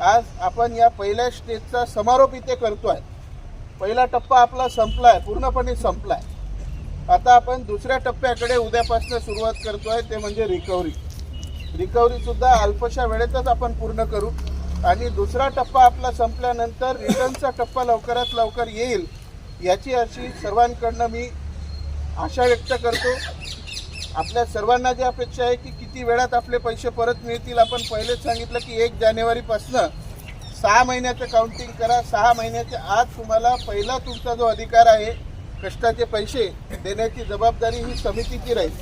आज आपण या पहिल्या स्टेजचा समारोप इथे करतोय. पहिला टप्पा आपला संपलाय पूर्णपणे संपलाय. आता आपण दुसऱ्या टप्प्याकडे उद्यापासून सुरुवात करतोय ते म्हणजे रिकव्हरी रिकव्हरी सुद्धा अल्पशा वेळेतच आपण पूर्ण करू. आणि दुसरा टप्पा आपला संपल्यानंतर रिटर्नचा टप्पा लवकरात लवकर येईल याची अशी सर्वांकडनं मी आशा व्यक्त करतो. आपल्या सर्वांना जी अपेक्षा आहे की किती वेळात आपले पैसे परत मिळतील आपण पहिलेच सांगितलं की एक जानेवारीपासनं सहा महिन्याचं काउंटिंग करा. सहा महिन्याच्या आत तुम्हाला पहिला तुमचा जो अधिकार आहे कष्टाचे पैसे देण्याची जबाबदारी ही समितीची राहील.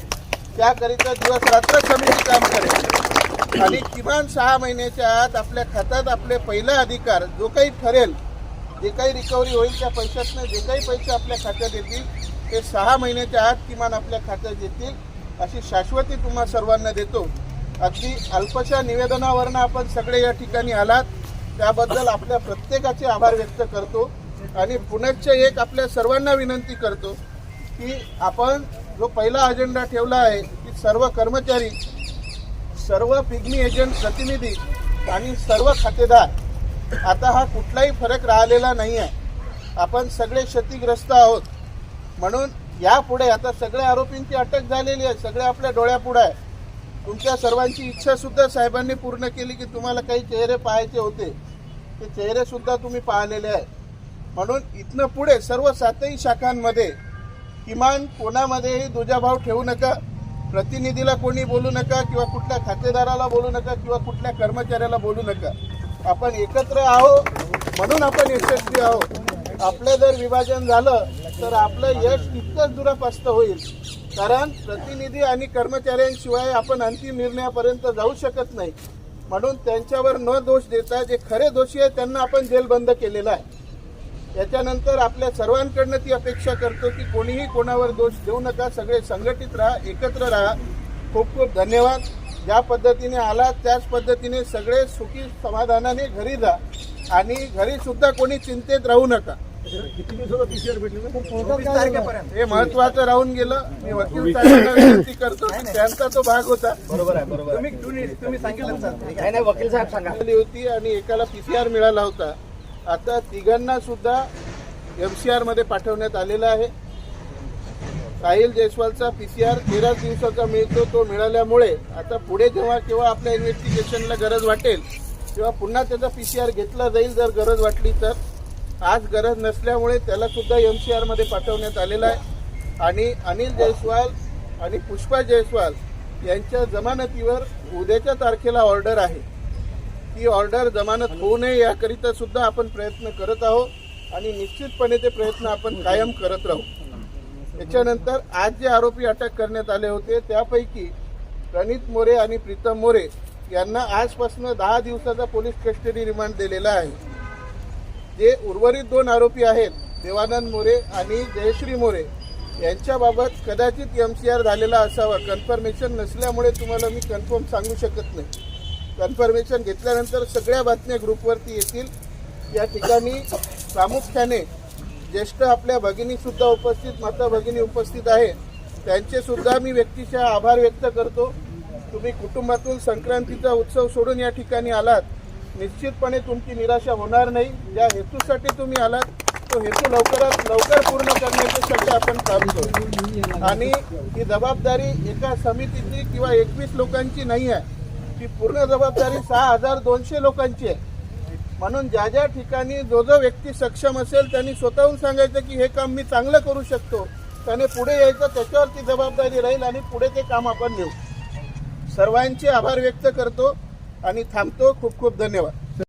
त्याकरिता दिवस रात्र समिती काम करेल. आणि किमान सहा महिन्याच्या आत आपल्या खात्यात आपले पहिला अधिकार जो काही ठरेल जे काही रिकव्हरी होईल त्या पैशातनं जे काही पैसे आपल्या खात्यात येतील ते सहा महिन्याच्या आत किमान आपल्या खात्यात येतील. अशी शाश्वती तुम्हा सर्वांना देतो. अगदी अल्पशा निवेदनावरनं आपण सगळे या ठिकाणी आलात त्याबद्दल आपल्या प्रत्येकाचे आभार व्यक्त करतो आणि पुनश्च एक आपल्या सर्वांना विनंती करतो की आपण जो पहिला अजेंडा ठेवला आहे की सर्व कर्मचारी सर्व पिग्मी एजंट प्रतिनिधी आणि सर्व खातेदार आता हा कुठलाही फरक राहिलेला नाही आहे आपण सगळे क्षतिग्रस्त आहोत. म्हणून यापुढे आता सगळ्या आरोपींची अटक झालेली आहे सगळे आपल्या डोळ्यापुढे आहे. तुमच्या सर्वांची इच्छा सुद्धा साहेबांनी पूर्ण केली की तुम्हाला काही चेहरे पाहायचे होते. ते चेहरे सुद्धा तुम्ही पाहिलेले आहे म्हणून इथनं पुढे सर्व सातही शाखांमध्ये किमान कोणामध्येही दुजाभाव ठेवू नका प्रतिनिधीला कोणी बोलू नका किंवा कुठल्या खातेदाराला बोलू नका किंवा कुठल्या कर्मचाऱ्याला बोलू नका. आपण एकत्र आहो म्हणून आपण यशस्वी आहोत. आपलं जर विभाजन झालं तर आपलं यश तितकंच दुरापास्त होईल. कारण प्रतिनिधी आणि कर्मचाऱ्यांशिवाय आपण अंतिम निर्णयापर्यंत जाऊ शकत नाही. म्हणून त्यांच्यावर न दोष देता जे खरे दोषी आहेत त्यांना आपण जेलबंद केलेला आहे. त्याच्यानंतर आपल्या सर्वांकडनं ती अपेक्षा करतो की कोणीही कोणावर दोष देऊ नका सगळे संघटित राहा एकत्र राहा. खूप खूप धन्यवाद. ज्या पद्धतीने आला त्याच पद्धतीने सगळे सुखी समाधानाने घरी जा. आणि घरीसुद्धा कोणी चिंतेत राहू नका. हे महत्वाचं राहून गेलं. मी वकील विनंती करतो त्यांचा तो भाग होता. तुम्ही तुम्ही तुम्ही सांगितलं सर. नाही नाही वकील साहेब सांगा. मिळाली होती आणि एकाला पीसीआर मिळाला होता. आता तिघांना सुद्धा एमसीआरमध्ये पाठवण्यात आलेला आहे. साहिल जयस्वालचा पीसीआर तेराच दिवसाचा मिळतो तो मिळाल्यामुळे आता पुढे जेव्हा केव्हा आपल्या इन्व्हेस्टिगेशनला गरज वाटेल तेव्हा पुन्हा त्याचा पीसीआर घेतला जाईल जर गरज वाटली तर. आज गरज नसल्यामुळे त्याला सुद्धा सी आरमध्ये पाठवण्यात आलेला आहे. आणि अनिल जयस्वाल आणि पुष्पा जयस्वाल यांच्या जमानतीवर उद्याच्या तारखेला ऑर्डर आहे. ती ऑर्डर जमानत होऊ नये याकरिता सुद्धा आपण प्रयत्न करत आहोत आणि निश्चितपणे ते प्रयत्न आपण कायम करत राहू. त्याच्यानंतर आज जे आरोपी अटक करण्यात आले होते त्यापैकी प्रणित मोरे आणि प्रीतम मोरे यांना आजपासून दहा दिवसाचा पोलीस कस्टडी रिमांड दिलेला आहे. जे उर्वरित दोन आरोपी आहेत देवानंद मोरे आणि जयश्री मोरे यांच्याबाबत कदाचित एम सी आर झालेला असावा. कन्फर्मेशन नसल्यामुळे तुम्हाला मी कन्फर्म सांगू शकत नाही. कन्फर्मेशन घेतल्यानंतर सगळ्या बातम्या ग्रुपवरती येतील. या ठिकाणी प्रामुख्याने ज्येष्ठ आपल्या भगिनीसुद्धा उपस्थित माता भगिनी उपस्थित आहे त्यांचेसुद्धा मी व्यक्तिशः आभार व्यक्त करतो. तुम्ही कुटुंबातून संक्रांतीचा उत्सव सोडून या ठिकाणी आलात. निश्चितपणे तुमची निराशा होणार नाही. ज्या हेतूसाठी तुम्ही आलात तो हेतू लवकरात लवकर पूर्ण करण्याच्यासाठी आपण काम करू. आणि ही जबाबदारी एका समितीची किंवा एकवीस लोकांची नाही आहे. ती पूर्ण जबाबदारी सहा हजार दोनशे लोकांची आहे. म्हणून ज्या ज्या ठिकाणी जो जो व्यक्ती सक्षम असेल त्यांनी स्वतःहून सांगायचं की हे काम मी चांगलं करू शकतो. त्याने पुढे यायचं त्याच्यावर ती जबाबदारी राहील आणि पुढे ते काम आपण नेऊ सर्वांचे आभार व्यक्त करतो. आणि थांबतो. खूप खूप धन्यवाद.